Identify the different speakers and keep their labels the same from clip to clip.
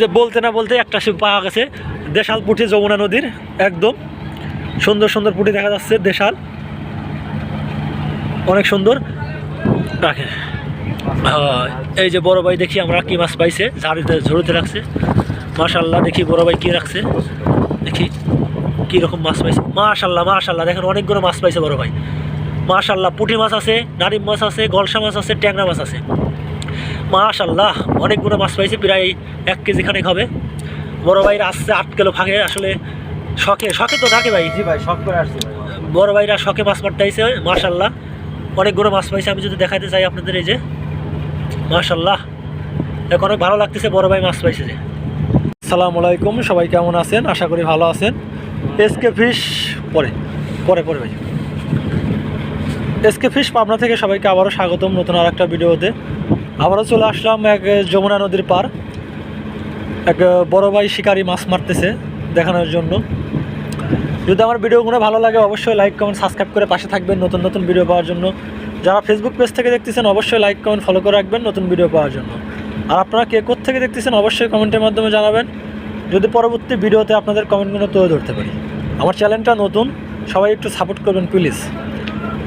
Speaker 1: যে বলতে না বলতে একটা পাওয়া গেছে, দেশাল পুঁটি যমুনা নদীর, একদম সুন্দর সুন্দর পুঁটি দেখা যাচ্ছে দেশাল। অনেক সুন্দর। রাখে এই যে বড় ভাই দেখি আমরা কি মাছ পাইছে, ঝাড়িতে, ঝুড়িতে রাখছে। মাশাল্লাহ, দেখি বড় ভাই কি রাখছে। দেখি কি রকম মাছ পাইছে। মাশাল্লাহ মাশাল্লাহ, দেখেন অনেকগুলো মাছ পাইছে বড় ভাই। মাশাল্লাহ, পুঁটি মাছ আছে, নারিম মাছ আছে, গলসা মাছ আছে, ট্যাংরা মাছ আছে। মাশাল্লাহ অনেকগুলো মাছ পাইছে প্রায় এক কেজি খানেক হবে। বড় ভাইয়ের আসছে আট কিলো ফাঁকে আসলে শখে শখে তো থাকে ভাই।
Speaker 2: জি ভাই শখ করে আসছি
Speaker 1: বড় ভাইরা শখে মাছ মারতে আইছে মাশাল্লাহ অনেকগুলো মাছ পাইছে আমি যদি দেখাতে চাই আপনাদের এই যে মাশাল্লাহ এখন অনেক ভালো লাগতেছে বড় ভাই মাছ পাইছে যে। আসসালামু আলাইকুম সবাই কেমন আছেন? আশা করি ভালো আছেন। এসকে ফিশ পরে পরে পরে ভাই। এসকে ফিশ পাবনা থেকে সবাইকে আবারও স্বাগতম নতুন আর একটা ভিডিওতে। আবারও চলে আসলাম এক যমুনা নদীর পার এক বড় ভাই শিকারি মাছ মারতেছে দেখানোর জন্য। যদি আমার ভিডিওগুলো ভালো লাগে, অবশ্যই লাইক কমেন্ট সাবস্ক্রাইব করে পাশে থাকবেন নতুন নতুন ভিডিও পাওয়ার জন্য। যারা ফেসবুক পেজ থেকে দেখতেছেন, অবশ্যই লাইক কমেন্ট ফলো করে রাখবেন নতুন ভিডিও পাওয়ার জন্য। আর আপনারা কে থেকে দেখতেছেন, অবশ্যই কমেন্টের মাধ্যমে জানাবেন। যদি পরবর্তী ভিডিওতে আপনাদের কমেন্টগুলো তুলে ধরতে পারি। আমার চ্যানেলটা নতুন, সবাই একটু সাপোর্ট করবেন প্লিজ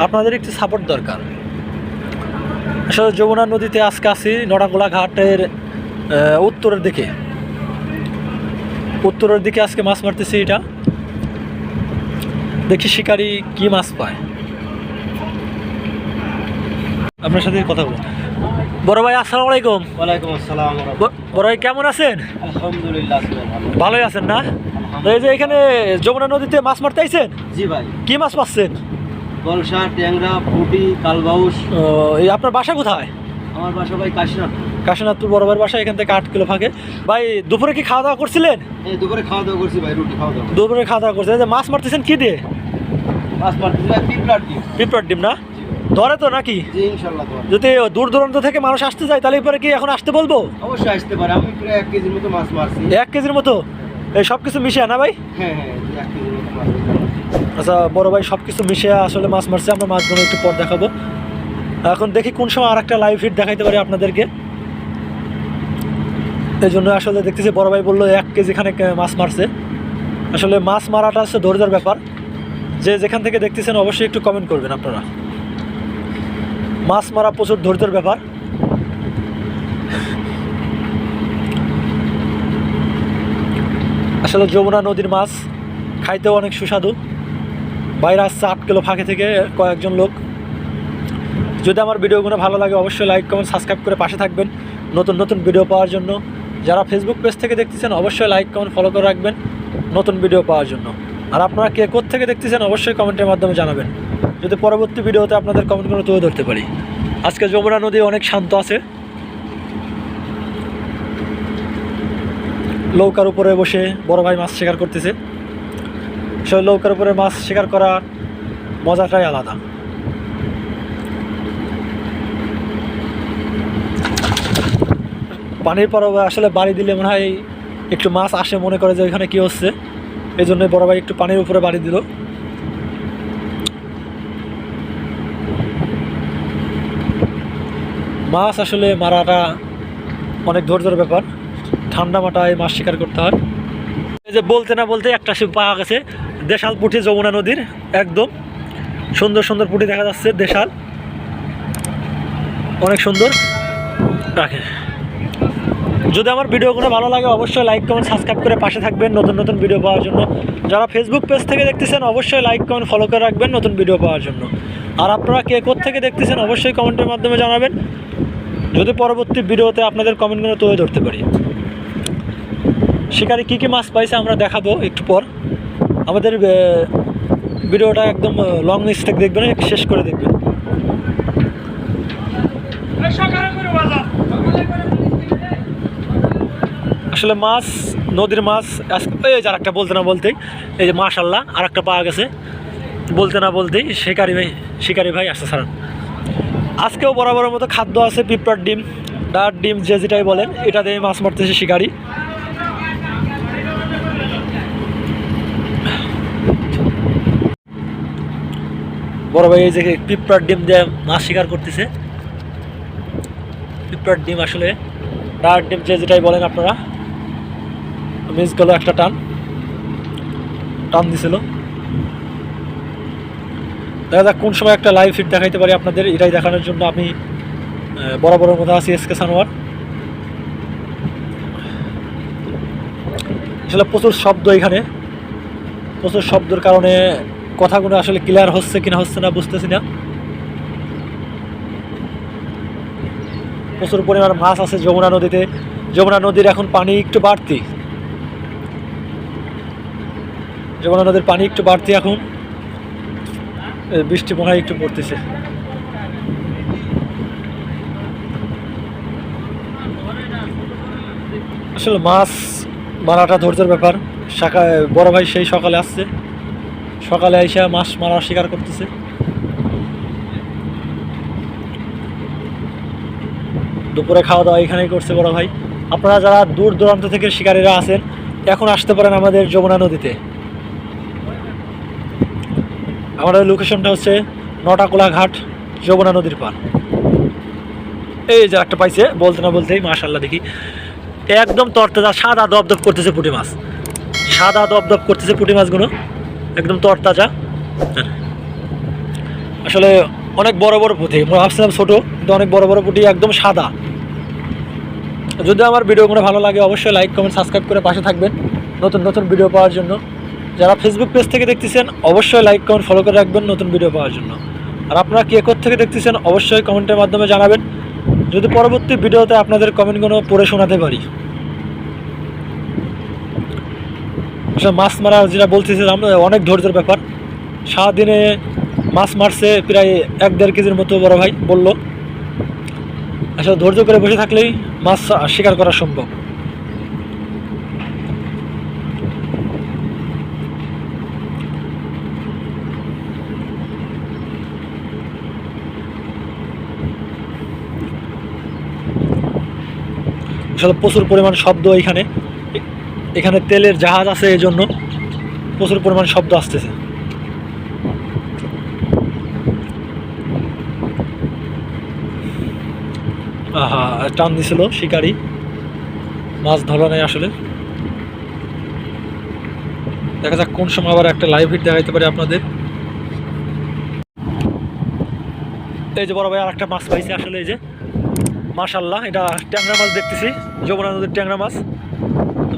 Speaker 1: আপনাদের একটু সাপোর্ট দরকার। আসলে যমুনা নদীতে আজকে আসি নড়াগোলা ঘাটের উত্তরের দিকে। উত্তরের দিকে আজকে মাছ মারতেছি এটা। দেখি শিকারি কি মাছ পায়। আপনার সাথে কথা বলব। বড় ভাই আসসালামু আলাইকুম।
Speaker 2: ওয়ালাইকুম আসসালাম
Speaker 1: বড় ভাই কেমন আছেন?
Speaker 2: আলহামদুলিল্লাহ আছি
Speaker 1: ভালোই আছেন না? এই যে এখানে যমুনা নদীতে মাছ মারতে আইছেন?
Speaker 2: জি ভাই।
Speaker 1: কি মাছ পাচ্ছেন?
Speaker 2: গলসা ট্যাংরা পুটি কালবাউস।
Speaker 1: এই আপনার বাসা কোথায়?
Speaker 2: আমার বাসা ভাই কাশীনাথ।
Speaker 1: কাশীনাথপুর ভাইয়ের বাসা এখান থেকে আট কিলো ফাঁকে। ভাই দুপুরে কি খাওয়া দাওয়া করছিলেন?
Speaker 2: দুপুরে খাওয়া দাওয়া করছি ভাই রুটি খাওয়া দাওয়া।
Speaker 1: দুপুরে খাওয়া দাওয়া যে মাছ মারতেছেন কি দিয়ে?
Speaker 2: মাছ মারতেছি ভাই পিঁপড়ার ডিম।
Speaker 1: পিঁপড়ার ডিম না? ধরে তো নাকি? যদি দূর দূরান্ত থেকে মানুষ আসতে যায় তাহলে কি এখন আসতে বলব?
Speaker 2: অবশ্যই আসতে পারে। আমি প্রায় এক কেজির মতো মাছ মারছি।
Speaker 1: এক কেজির মতো? এই সব কিছু না ভাই?
Speaker 2: হ্যাঁ হ্যাঁ এক কেজির মতো মাছ।
Speaker 1: আচ্ছা বড় ভাই সব কিছু মিশিয়ে আসলে মাছ মারছে, আমরা মাছগুলো একটু পর দেখাবো। এখন দেখি কোন সময় আর একটা লাইভ হিট দেখাইতে পারি আপনাদেরকে। এই জন্য আসলে দেখতেছি বড় ভাই বলল এক কেজি খানেক মাছ মারছে। আসলে মাছ মারাটা হচ্ছে ধৈর্যের ব্যাপার। যে যেখান থেকে দেখতেছেন অবশ্যই একটু কমেন্ট করবেন আপনারা। মাছ মারা প্রচুর ধৈর্যের ব্যাপার। আসলে যমুনা নদীর মাছ, খাইতেও অনেক সুস্বাদু। বাইরে আসছে আট কিলো ফাঁকে থেকে কয়েকজন লোক। যদি আমার ভিডিওগুলো ভালো লাগে, অবশ্যই লাইক কমেন্ট সাবস্ক্রাইব করে পাশে থাকবেন। নতুন নতুন ভিডিও পাওয়ার জন্য। যারা ফেসবুক পেজ থেকে দেখতেছেন, অবশ্যই লাইক কমেন্ট ফলো করে রাখবেন নতুন ভিডিও পাওয়ার জন্য। আর আপনারা কে থেকে দেখতেছেন, অবশ্যই কমেন্টের মাধ্যমে জানাবেন। যদি পরবর্তী ভিডিওতে আপনাদের কমেন্টগুলো তুলে ধরতে পারি। আজকে যমুনা নদী অনেক শান্ত আছে। নৌকার উপরে বসে বড় ভাই মাছ শিকার করতেছে। সেই নৌকার উপরে মাছ শিকার করার মজাটাই আলাদা। পানির পর আসলে বাড়ি দিলে মনে হয় একটু মাছ আসে, মনে করে যে ওইখানে কি হচ্ছে। এই জন্য বড় ভাই একটু পানির উপরে বাড়ি দিল। মাছ আসলে মারাটা অনেক ধৈর্যের ব্যাপার। ঠান্ডা মাথায় মাছ শিকার করতে হয়। এই যে বলতে না বলতে একটা শিব পাওয়া গেছে। দেশাল পুঁটি যমুনা নদীর একদম সুন্দর সুন্দর পুঁটি দেখা যাচ্ছে দেশাল। অনেক সুন্দর। রাখে যদি আমার ভিডিওগুলো ভালো লাগে, অবশ্যই লাইক কমেন্ট সাবস্ক্রাইব করে পাশে থাকবেন নতুন নতুন ভিডিও পাওয়ার জন্য। যারা ফেসবুক পেজ থেকে দেখতেছেন, অবশ্যই লাইক কমেন্ট ফলো করে রাখবেন নতুন ভিডিও পাওয়ার জন্য। আর আপনারা কে থেকে দেখতেছেন, অবশ্যই কমেন্টের মাধ্যমে জানাবেন। যদি পরবর্তী ভিডিওতে আপনাদের কমেন্টগুলো তুলে ধরতে পারি। শিকারি কী কী মাছ পাইছে আমরা দেখাবো একটু পর। আমাদের ভিডিওটা একদম লং স্টেক দেখবেন শেষ করে দেখবেন। আসলে মাছ, নদীর মাছ এই যে আরেকটা বলতে না বলতেই, এই যে মাশাল্লাহ আর একটা পাওয়া গেছে। বলতে না বলতেই, শিকারি ভাই শিকারি ভাই আসতে ছাড়ান। আজকেও বরাবরের মতো খাদ্য আছে পিঁপড়ার ডিম ডার ডিম, যে যেটাই বলেন, এটা দিয়ে মাছ মারতেছে শিকারি। বড় ভাই এই যে পিঁপড়ার ডিম দিয়ে মাছ শিকার করতেছে। পিঁপড়ার ডিম আসলে ডার ডিম যে যেটাই বলেন আপনারা মিস গেল একটা টান টান দিছিল। দেখা যাক কোন সময় একটা লাইভ ফিট দেখাইতে পারি আপনাদের এটাই দেখানোর জন্য আমি আহ, বরাবরের মধ্যে আছি এস কে সানোয়ার। আসলে প্রচুর শব্দ এখানে প্রচুর শব্দের কারণে কথাগুলো আসলে ক্লিয়ার হচ্ছে কিনা, হচ্ছে না বুঝতেছি না। প্রচুর পরিমাণ মাছ আছে যমুনা নদীতে। যমুনা নদীর এখন পানি একটু বাড়তি। যমুনা নদীর পানি একটু বাড়তি এখন। বৃষ্টি মনে একটু পড়তেছে। আসলে মাছ মারাটা ধৈর্যের ব্যাপার। সকাল বড় ভাই সেই সকালে আসছে। সকালে আইসা মাছ মারা শিকার করতেছে। দুপুরে খাওয়া দাওয়া এখানেই করছে বড় ভাই। আপনারা যারা দূর দূরান্ত থেকে শিকারীরা আছেন, এখন আসতে পারেন আমাদের যমুনা নদীতে। আমাদের লোকেশনটা হচ্ছে নটাকোলা ঘাট যমুনা নদীর পার এই যে একটা পাইছে, বলতে না বলতেই মাশাল্লাহ দেখি। একদম তরতাজা, সাদা দপদপ করতেছে পুঁটি মাছ। সাদা দপদপ করতেছে পুঁটি মাছগুলো। একদম তরতাজা। আসলে অনেক বড় বড় পুঁটি আমরা ভাবছিলাম ছোটো, কিন্তু অনেক বড় বড় পুঁটি একদম সাদা। যদি আমার ভিডিও ভিডিওগুলো ভালো লাগে, অবশ্যই লাইক কমেন্ট সাবস্ক্রাইব করে পাশে থাকবেন নতুন নতুন ভিডিও পাওয়ার জন্য। যারা ফেসবুক পেজ থেকে দেখতেছেন, অবশ্যই লাইক কমেন্ট ফলো করে রাখবেন নতুন ভিডিও পাওয়ার জন্য। আর আপনারা কে থেকে দেখতেছেন, অবশ্যই কমেন্টের মাধ্যমে জানাবেন। যদি পরবর্তী ভিডিওতে আপনাদের কমেন্টগুলো পড়ে শোনাতে পারি। আসলে মাছ মারা যেটা বলতেছিলাম অনেক ধৈর্যের ব্যাপার। সারাদিনে মাছ মারছে প্রায় এক দেড় কেজির মতো বড় ভাই বলল। আসলে ধৈর্য করে বসে থাকলেই মাছ শিকার করা সম্ভব। আসলে প্রচুর পরিমাণ শব্দ এখানে। এখানে তেলের জাহাজ আছে এই জন্য প্রচুর পরিমাণ শব্দ আসতেছে। আহা, টান দিছিল শিকারি। মাছ ধরা নেই আসলে। দেখা যাক কোন সময় আবার একটা লাইভ হিট দেখাইতে পারি আপনাদের। এই যে বড় ভাই আর একটা মাছ পাইছি আসলে এই যে। মাশাল্লাহ এটা ট্যাংরা মাছ দেখতেছি। যমুনা নদীর ট্যাংরা মাছ।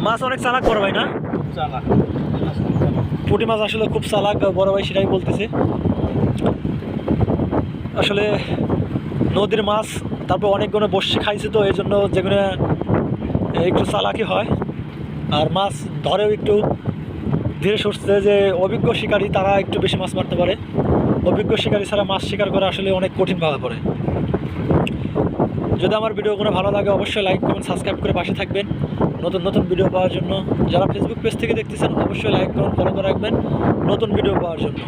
Speaker 1: মাছ অনেক চালাক বড় ভাই না?
Speaker 2: চালাক।
Speaker 1: পুঁটি মাছ আসলে খুব চালাক বড় ভাই সেটাই বলতেছে। আসলে নদীর মাছ তারপর অনেকগুলো বসে খাইছে তো এই জন্য যেগুলো একটু চালাকি হয়। আর মাছ ধরেও একটু ধীরে সুস্থে যে অভিজ্ঞ শিকারী তারা একটু বেশি মাছ মারতে পারে। অভিজ্ঞ শিকারী ছাড়া মাছ শিকার করা আসলে অনেক কঠিন ভাবে পড়ে। যদি আমার ভিডিওগুলো ভালো লাগে, অবশ্যই লাইক করুন সাবস্ক্রাইব করে পাশে থাকবেন। নতুন নতুন ভিডিও পাওয়ার জন্য। যারা ফেসবুক পেজ থেকে দেখতেছেন, অবশ্যই লাইক করুন ফলো করে রাখবেন। নতুন ভিডিও পাওয়ার জন্য।